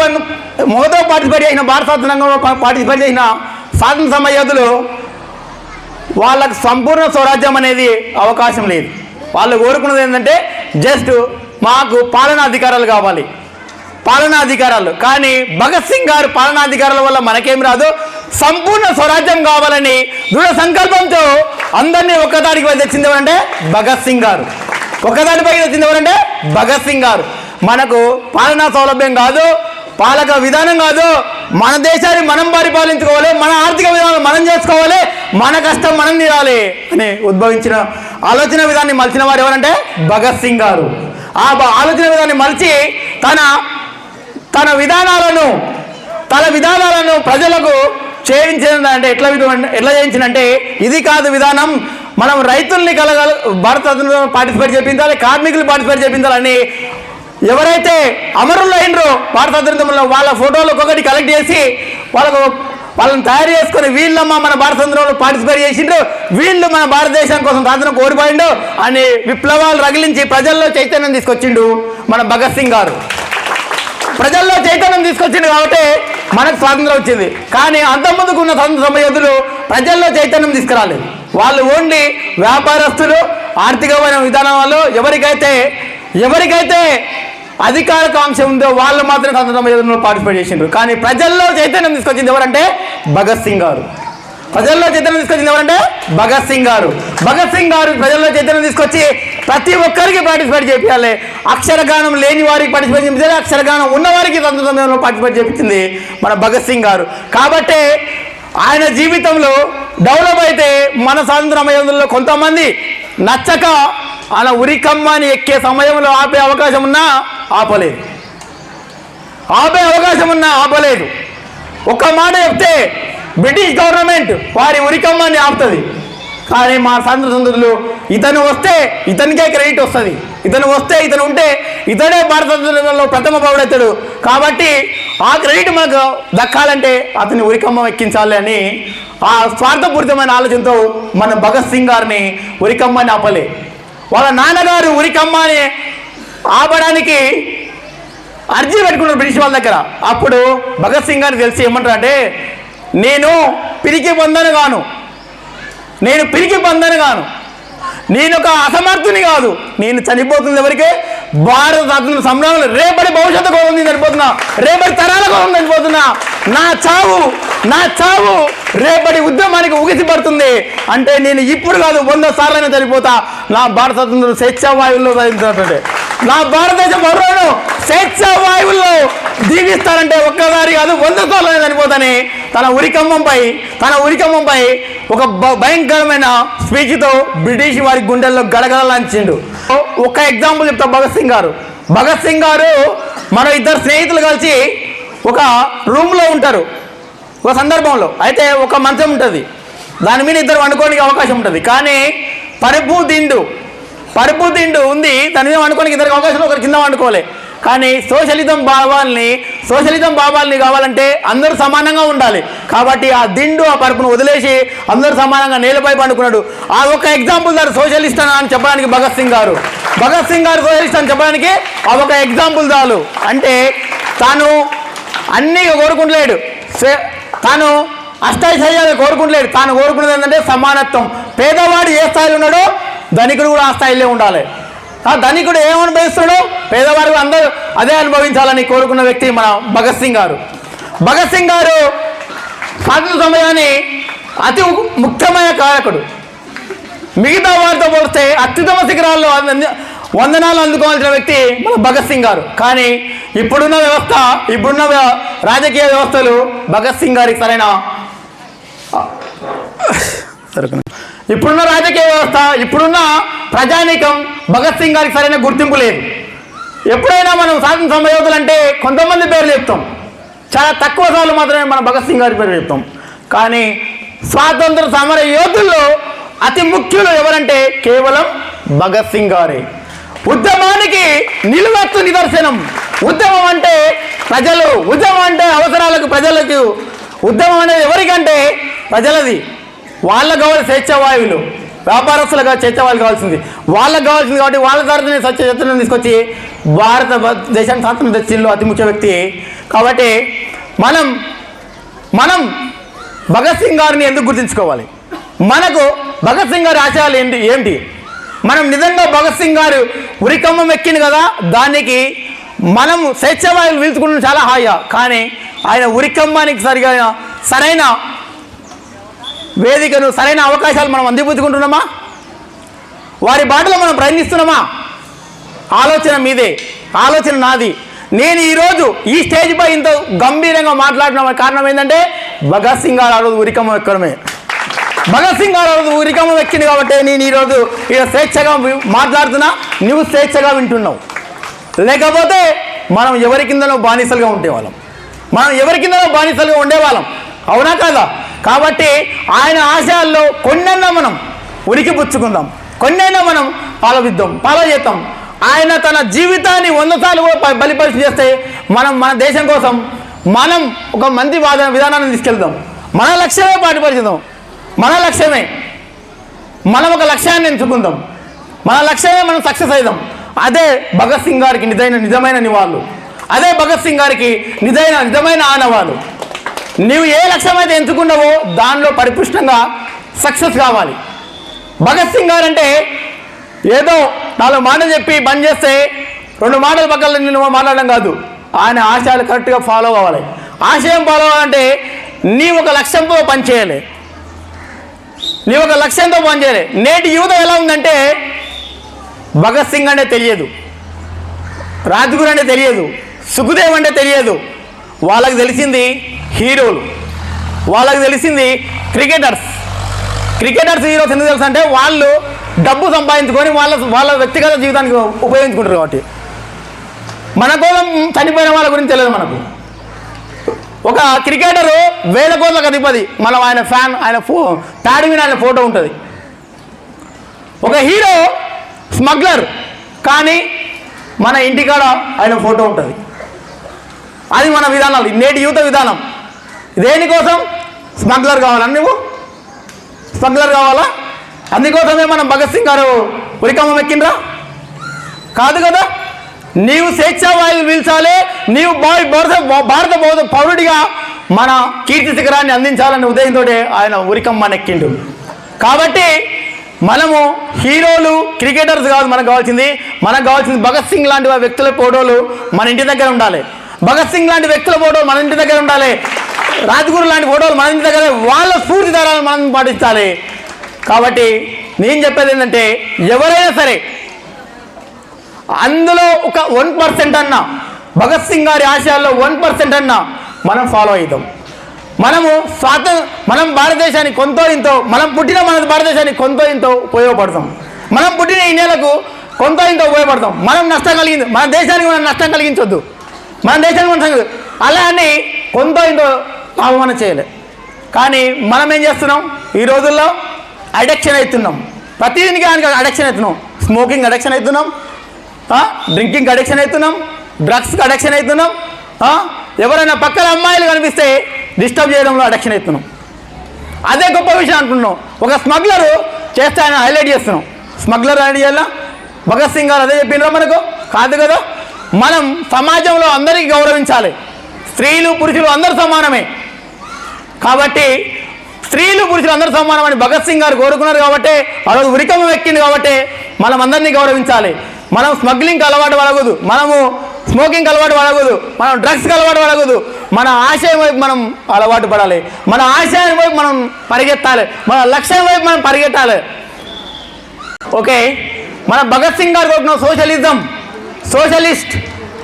పాల్పడిన మొదట పార్టిసిపేట్ చేసిన భారత స్వాతంత్రంలో పార్టిసిపేట్ చేసిన స్వాతంత్ర సమయోధులు వాళ్ళకు సంపూర్ణ స్వరాజ్యం అనేది అవకాశం లేదు. వాళ్ళు కోరుకున్నది ఏంటంటే జస్ట్ మాకు పాలనా అధికారాలు కావాలి. పాలనా అధికారాలు. కానీ భగత్ సింగ్ గారు పాలనా అధికారాల వల్ల మనకేం రాదు. సంపూర్ణ స్వరాజ్యం కావాలని దృఢ సంకల్పంతో అందరినీ ఒక్కదానికి తెచ్చింది ఎవరంటే భగత్ సింగ్ గారు. ఒకదానిపై తెచ్చింది ఎవరంటే భగత్ సింగ్ గారు. మనకు పాలనా సౌలభ్యం కాదు. పాలక విధానం కాదు. మన దేశాన్ని మనం పరిపాలించుకోవాలి మన ఆర్థిక విధానం మనం చేసుకోవాలి మన కష్టం మనం తీరాలి అని ఉద్భవించిన ఆలోచన విధాన్ని మలిచిన వారు ఎవరంటే భగత్ సింగ్ గారు. ఆ ఆలోచన విధాన్ని మలిచి తన తన విధానాలను తన విధానాలను ప్రజలకు చేయించిందంటే ఎట్లా విధం- ఎట్లా చేయించినంటే ఇది కాదు విధానం మనం రైతుల్ని కలగల భారత పార్టిసిపేట్ చేపించాలి కార్మికులు పార్టిసిపేట్ చేపించాలని ఎవరైతే అమరులు అయినరో భారత స్వాతంత్రంలో వాళ్ళ ఫోటోలు ఒక్కొక్కటి కలెక్ట్ చేసి వాళ్ళకు వాళ్ళని తయారు చేసుకుని వీళ్ళమ్మ మన భారత పార్టిసిపేట్ చేసిండ్రు. వీళ్ళు మన భారతదేశం కోసం సాధన కోరిపోయిండు అని విప్లవాలు రగిలించి ప్రజల్లో చైతన్యం తీసుకొచ్చిండు మన భగత్ సింగ్ గారు. ప్రజల్లో చైతన్యం తీసుకొచ్చింది కాబట్టి మనకు స్వాతంత్రం వచ్చింది. కానీ అంతకుముందుకు ఉన్న స్వాతంత్ర సమయోధులు ప్రజల్లో చైతన్యం తీసుకురాలేదు. వాళ్ళు ఓన్లీ వ్యాపారస్తులు ఆర్థికమైన విధానం వాళ్ళు ఎవరికైతే ఎవరికైతే అధికారకాంక్ష ఉందో వాళ్ళు మాత్రమే స్వాతంత్ర సమయోధులు పార్టిసిపేట్ చేసిండ్రు. కానీ ప్రజల్లో చైతన్యం తీసుకొచ్చింది ఎవరంటే భగత్ సింగ్ గారు. ప్రజల్లో చైతన్యం తీసుకొచ్చింది ఎవరంటే భగత్ సింగ్ గారు. భగత్ సింగ్ గారు ప్రజల్లో చైతన్యం తీసుకొచ్చి ప్రతి ఒక్కరికి పార్టిసిపేట్ చేయాలి అక్షరగానం లేని వారికి పార్టిసిపేట్ చేయించాలి అక్షరగానం ఉన్న వారికి స్వతంత్ర సమయంలో పార్టిసిపేట్ చేయించింది మన భగత్ సింగ్ గారు. కాబట్టి ఆయన జీవితంలో డెవలప్ అయితే మన స్వాతంత్ర సమయంలో కొంతమంది నచ్చక ఆయన ఉరికమ్మని ఎక్కే సమయంలో ఆపే అవకాశం ఉన్నా ఆపలేదు. ఆపే అవకాశం ఉన్నా ఆపలేదు. ఒక్క మాట చెప్తే బ్రిటిష్ గవర్నమెంట్ వారి ఉరికమ్మాన్ని ఆపుతుంది. కానీ మా స్వాతంత్ర సందులు ఇతను వస్తే ఇతనికే క్రెడిట్ వస్తుంది. ఇతను వస్తే ఇతను ఉంటే ఇతడే భారత ప్రథమ పౌడవుతాడు కాబట్టి ఆ క్రెడిట్ మనకు దక్కాలంటే అతని ఉరికమ్మ ఎక్కించాలి అని ఆ స్వార్థపూరితమైన ఆలోచనతో మన భగత్ సింగ్ గారిని ఉరికమ్మని ఆపలే. వాళ్ళ నాన్నగారు ఉరికమ్మని ఆపడానికి అర్జీ పెట్టుకున్నారు బ్రిటిష్ వాళ్ళ దగ్గర. అప్పుడు భగత్ సింగ్ గారు తెలిసి ఏమంటారు అంటే నేను పిరికి పొందను గాను నేను పిరికి పొందను గాను నేను ఒక అసమర్థుని కాదు. నేను చనిపోతుంది ఎవరికి? భారత స్వాతంత్ర సంగ్రామంలో రేపటి భవిష్యత్తు కోసం నేను చనిపోతున్నా. రేపటి తరాల కోసం చనిపోతున్నా. నా చావు నా చావు రేపటి ఉద్యమానికి ఉగిసిపడుతుంది. అంటే నేను ఇప్పుడు కాదు వంద సార్లైనా చనిపోతా. నా భారత స్వేచ్ఛావాయువుల్లో స్వేచ్ఛా వాయువుల్లో నా భారతదేశ పౌరులను స్వేచ్ఛ వాయువుల్లో దీవిస్తారంటే ఒక్కసారి కాదు వంద సార్లు చనిపోతాని తన ఉరికమ్మంపై తన ఉరికమ్మంపై ఒక భయంకరమైన స్పీచ్తో బ్రిటిష్ వారి గుండెల్లో గడగడలాంచిండు ఒక ఎగ్జాంపుల్ చెప్తా భగత్ సింగ్ గారు. భగత్ సింగ్ గారు మన ఇద్దరు స్నేహితులు కలిసి ఒక రూమ్లో ఉంటారు. ఒక సందర్భంలో. అయితే ఒక మంచం ఉంటుంది. దాని మీద ఇద్దరు వండుకోవడానికి అవకాశం ఉంటుంది. కానీ పరిపూ దిండు పరుపు తిండు ఉంది దాని మీద వండుకోనికి ఇద్దరికి అవకాశం ఒకరి ఒకరు కింద వండుకోలే కానీ సోషలిజం భావాల్ని సోషలిజం భావాల్ని కావాలంటే అందరూ సమానంగా ఉండాలి. కాబట్టి ఆ దిండు ఆ పరుపును వదిలేసి అందరూ సమానంగా నేలపై పండుకున్నాడు. ఆ ఒక ఎగ్జాంపుల్ దారు సోషలిస్ట్ అని చెప్పడానికి భగత్ సింగ్ గారు. భగత్ సింగ్ గారు సోషలిస్ట్ అని చెప్పడానికి ఆ ఒక ఎగ్జాంపుల్ చాలు అంటే తాను అన్నీ కోరుకుంటలేడు. స్వే- తాను అష్టైశ్వర్యాలు కోరుకుంటలేడు. తాను కోరుకునేది ఏంటంటే సమానత్వం. పేదవాడు ఏ స్థాయిలో ఉన్నాడో ధనికుడు కూడా ఆ స్థాయిలో ఉండాలి. ఆ ధనికుడు ఏం పేదవారు అందరూ అదే అనుభవించాలని కోరుకున్న వ్యక్తి మన భగత్ సింగ్ గారు. భగత్ సింగ్ గారు స్వాతంత్ర సమయాన్ని అతి ము- ముఖ్యమైన కారకుడు. మిగతా వారితో పోలిస్తే అత్యుత్తమ శిఖరాల్లో వందనాలు అందుకోవాల్సిన వ్యక్తి మన భగత్ సింగ్ గారు. కానీ ఇప్పుడున్న వ్యవస్థ ఇప్పుడున్న రాజకీయ వ్యవస్థలు భగత్ సింగ్ గారికి సరైన ఇప్పుడున్న రాజకీయ వ్యవస్థ ఇప్పుడున్న ప్రజానీకం భగత్ సింగ్ గారికి సరైన గుర్తింపు లేదు. ఎప్పుడైనా మనం స్వాతంత్ర సమయోధులు అంటే కొంతమంది పేర్లు చెప్తాం. చాలా తక్కువ సార్లు మాత్రమే మన భగత్ సింగ్ గారి పేరు చెప్తాం. కానీ స్వాతంత్ర సమర యోధుల్లో అతి ముఖ్యులు ఎవరంటే కేవలం భగత్ సింగ్ గారే. ఉద్యమానికి నిలువెత్తు నిదర్శనం. ఉద్యమం అంటే ప్రజలు. ఉద్యమం అంటే అవసరాలకు ప్రజలకు. ఉద్యమం అనేది ఎవరికంటే ప్రజలది. వాళ్ళకు కావాలి స్వేచ్ఛావాయువులు. వ్యాపారస్తులకు స్వేచ్ఛావాయులు కావాల్సింది. వాళ్ళకు కావాల్సింది కాబట్టి వాళ్ళ తరఫున స్వచ్ఛ చైతన్యం తీసుకొచ్చి భారత దేశానికి స్వాతంత్రం తెచ్చింలో అతి ముఖ్య వ్యక్తి. కాబట్టి మనం మనం భగత్ సింగ్ గారిని ఎందుకు గుర్తుంచుకోవాలి? మనకు భగత్ సింగ్ గారి ఆశయాలు ఏంటి ఏంటి? మనం నిజంగా భగత్ సింగ్ గారు ఉరికమ్మం ఎక్కింది కదా దానికి మనం స్వేచ్ఛవాయులు పీల్చుకుంటున్న చాలా హాయిగా. కానీ ఆయన ఉరికమ్మానికి సరిగా సరైన వేదికను సరైన అవకాశాలు మనం అందిపుచ్చుకుంటున్నామా? వారి బాటలో మనం ప్రయత్నిస్తున్నామా? ఆలోచన మీదే ఆలోచన నాది. నేను ఈరోజు ఈ స్టేజ్పై ఇంత గంభీరంగా మాట్లాడిన కారణం ఏంటంటే భగత్ సింగ్ గారు ఆ రోజు ఉరికమ్మ ఎక్కడమే భగత్ సింగ్ గారు ఆ రోజు ఉరికమ్మ ఎక్కింది కాబట్టి నేను ఈరోజు ఇక్కడ స్వేచ్ఛగా మాట్లాడుతున్నా నువ్వు స్వేచ్ఛగా వింటున్నావు. లేకపోతే మనం ఎవరి కిందనో బానిసలుగా ఉండేవాళ్ళం మనం ఎవరి కిందనో బానిసలుగా ఉండేవాళ్ళం. అవునా కాదా? కాబట్టి ఆయన ఆశయాల్లో కొన్నైనా మనం ఉనికి పుచ్చుకుందాం. కొన్నైనా మనం పాలవిద్దాం పాలజేద్దాం ఆయన తన జీవితాన్ని వంద సార్లు కూడా బలిపరిచి చేస్తే మనం మన దేశం కోసం మనం ఒక మంచి వాద విధానాన్ని తీసుకెళ్దాం. మన లక్ష్యమే పాటుపరిచిద్దాం. మన లక్ష్యమే. మనం ఒక లక్ష్యాన్ని ఎంచుకుందాం. మన లక్ష్యమే మనం సక్సెస్ అవుదాం అదే భగత్ సింగ్ గారికి నిజమైన నిజమైన నివాళులు. అదే భగత్ సింగ్ గారికి నిజమైన నిజమైన ఆనవాళ్ళు. నీవు ఏ లక్ష్యం అయితే ఎంచుకున్నావో దానిలో పరిపుష్టంగా సక్సెస్ కావాలి. భగత్ సింగ్ గారు అంటే ఏదో నాలుగు మాటలు చెప్పి బంద్ చేస్తే రెండు మాటల పక్కన నేను మాట్లాడడం కాదు. ఆయన ఆశయాలు కరెక్ట్గా ఫాలో అవ్వాలి. ఆశయం ఫాలో అవ్వాలంటే నీ ఒక లక్ష్యంతో పనిచేయాలి నీ ఒక లక్ష్యంతో పనిచేయాలి నేటి యువత ఎలా ఉందంటే భగత్ సింగ్ అంటే తెలియదు. రాజ్గురు అంటే తెలియదు. సుఖదేవ్ అంటే తెలియదు. వాళ్ళకి తెలిసింది హీరోలు. వాళ్ళకి తెలిసింది క్రికెటర్స్. క్రికెటర్స్ హీరోస్ ఎందుకు తెలుసు అంటే వాళ్ళు డబ్బు సంపాదించుకొని వాళ్ళ వాళ్ళ వ్యక్తిగత జీవితానికి ఉపయోగించుకుంటారు కాబట్టి. మన కోసం చనిపోయిన వాళ్ళ గురించి తెలియదు మనకు. ఒక క్రికెటరు వేల కోట్లకు అధిపతి. మనం ఆయన ఫ్యాన్ ఆయన ఫో ప్యాడ్ మీద ఆయన ఫోటో ఉంటుంది. ఒక హీరో స్మగ్లర్ కానీ మన ఇంటికాడ ఆయన ఫోటో ఉంటుంది. అది మన విధానాలు. నేటి యువత విధానం. దేనికోసం? స్మగ్లర్ కావాలా నువ్వు స్మగ్లర్ కావాలా? అందుకోసమే మనం భగత్ సింగ్ గారు ఉరికమ్మ ఎక్కిండ్రా? కాదు కదా? నీవు స్వేచ్ఛా వాయువులు పీల్చాలి నీవు భా- భారత భారత బౌద్ధ పౌరుడిగా మన కీర్తి శిఖరాన్ని అందించాలనే ఉదయంతో ఆయన ఉరికమ్మ ఎక్కిండు. కాబట్టి మనము హీరోలు క్రికెటర్స్ కాదు మనకు కావాల్సింది. మనకు కావాల్సింది భగత్ సింగ్ లాంటి వ్యక్తుల ఫోటోలు మన ఇంటి దగ్గర ఉండాలి. భగత్ సింగ్ లాంటి వ్యక్తుల ఫోటోలు మన ఇంటి దగ్గర ఉండాలి. రాజగురు లాంటి ఫోటోలు మన ఇంటి దగ్గర వాళ్ళ స్ఫూర్తిదారాలు మనం పాటించాలి. కాబట్టి నేను చెప్పేది ఏంటంటే ఎవరైనా సరే అందులో ఒక వన్ పర్సెంట్ అన్నా భగత్ సింగ్ గారి ఆశయాల్లో వన్ పర్సెంట్ అన్నా మనం ఫాలో అవుతాం. మనము స్వాత మనం భారతదేశానికి కొంతో ఇంతో మనం పుట్టిన మన భారతదేశానికి కొంత ఇంతో ఉపయోగపడతాం. మనం పుట్టిన ఈ నెలకు కొంత ఇంతో ఉపయోగపడతాం. మనం నష్టం కలిగింది మన దేశానికి మనం నష్టం కలిగించొద్దు. మన దేశానికి మనం అలా అని కొంత ఇంతో పాపమన చేయలే. కానీ మనం ఏం చేస్తున్నాం? ఈ రోజుల్లో అడిక్షన్ అవుతున్నాం. ప్రతిదీనికి అడిక్షన్ అవుతున్నాం. స్మోకింగ్ అడిక్షన్ అవుతున్నాం. డ్రింకింగ్ అడిక్షన్ అవుతున్నాం. డ్రగ్స్కి అడిక్షన్ అవుతున్నాం. ఎవరైనా పక్కన అమ్మాయిలు కనిపిస్తే డిస్టర్బ్ చేయడంలో అడిక్షన్ అవుతున్నాం. అదే గొప్ప విషయం అంటున్నాం ఒక స్మగ్లరు చేస్తే ఆయన హైలైట్ చేస్తున్నాం. స్మగ్లర్ హైలైట్ చేయాలా భగత్ సింగ్ గారు అదే చెప్పిండ్రా మనకు? కాదు కదా? మనం సమాజంలో అందరికీ గౌరవించాలి. స్త్రీలు పురుషులు అందరూ సమానమే. కాబట్టి స్త్రీలు పురుషులు అందరూ సమానమని భగత్ సింగ్ గారు కోరుకున్నారు కాబట్టి ఆ రోజు ఉరికమ్మ ఎక్కింది కాబట్టి మనం అందరినీ గౌరవించాలి. మనం స్మగ్లింగ్కి అలవాటు పడకూడదు. మనము స్మోకింగ్కి అలవాటు పడకూడదు. మనం డ్రగ్స్కి అలవాటు పడకూడదు. మన ఆశయం వైపు మనం అలవాటు పడాలి. మన ఆశయం వైపు మనం పరిగెత్తాలి. మన లక్ష్యం వైపు మనం పరిగెత్తాలి. ఓకే మన భగత్ సింగ్ గారు కోరుకున్న సోషలిజం సోషలిస్ట్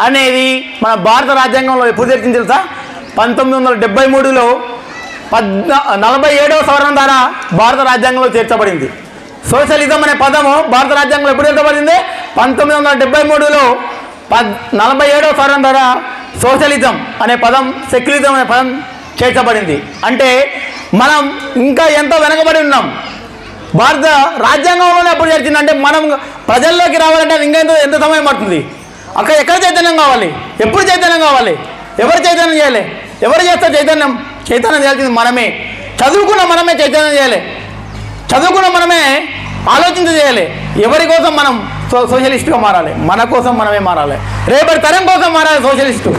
అనేది మన భారత రాజ్యాంగంలో ఎప్పుడు తెచ్చింది తెలుసా? పంతొమ్మిది వందల డెబ్బై మూడులో పద్నా నలభై ఏడవ సవరణ ద్వారా భారత రాజ్యాంగంలో చేర్చబడింది. సోషలిజం అనే పదము భారత రాజ్యాంగంలో ఎప్పుడు చేర్చబడింది? పంతొమ్మిది వందల డెబ్బై మూడులో పద్ నలభై ఏడవ సవరణ ద్వారా సోషలిజం అనే పదం సెక్యులిజం అనే పదం చేర్చబడింది. అంటే మనం ఇంకా ఎంతో వెనకబడి ఉన్నాం? భారత రాజ్యాంగంలోనే ఎప్పుడు చేర్చిందంటే మనం ప్రజల్లోకి రావాలంటే అది ఇంకా ఎంత ఎంత సమయం పడుతుంది? అక్కడ ఎక్కడ చైతన్యం కావాలి? ఎప్పుడు చైతన్యం కావాలి? ఎవరు చైతన్యం చేయాలి? ఎవరు చేస్తే చైతన్యం? చైతన్యం చేయాల్సింది మనమే. చదువుకున్న మనమే చైతన్యం చేయాలి. చదువుకున్న మనమే ఆలోచించ చేయాలి. ఎవరి కోసం మనం సో సోషలిస్ట్గా మారాలి? మన కోసం మనమే మారాలి. రేపటి తరం కోసం మారాలి సోషలిస్టు.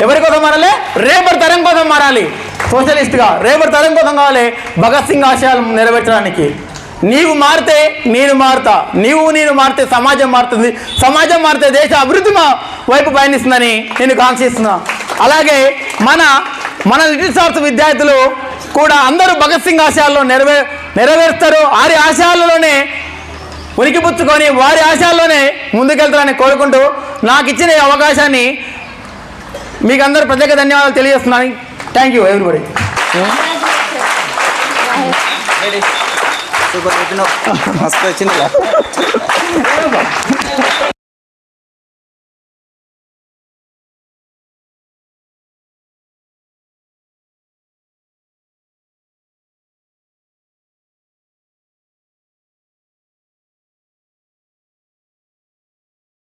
ఎవరి కోసం మారాలి? రేపటి తరం కోసం మారాలి సోషలిస్ట్గా. రేపటి తరం కోసం కావాలి భగత్ సింగ్ ఆశయాలు నెరవేర్చడానికి. నీవు మారితే నేను మారుతా. నీవు నేను మారితే సమాజం మారుతుంది. సమాజం మారితే దేశ అభివృద్ధి మా వైపు పయనిస్తుందని నేను కాంక్షిస్తున్నా. అలాగే మన మన లిటిల్ స్టార్స్ విద్యార్థులు కూడా అందరూ భగత్ సింగ్ ఆశయాల్లో నెరవే నెరవేరుస్తారు. వారి ఆశయాలలోనే ఉనికిపుచ్చుకొని వారి ఆశయాల్లోనే ముందుకెళ్తారని కోరుకుంటూ నాకు ఇచ్చిన ఈ అవకాశాన్ని మీకు అందరూ ప్రత్యేక ధన్యవాదాలు తెలియజేస్తున్నాను. థ్యాంక్ యూ ఎవ్రీబడి సూపర్ మస్తు వచ్చింది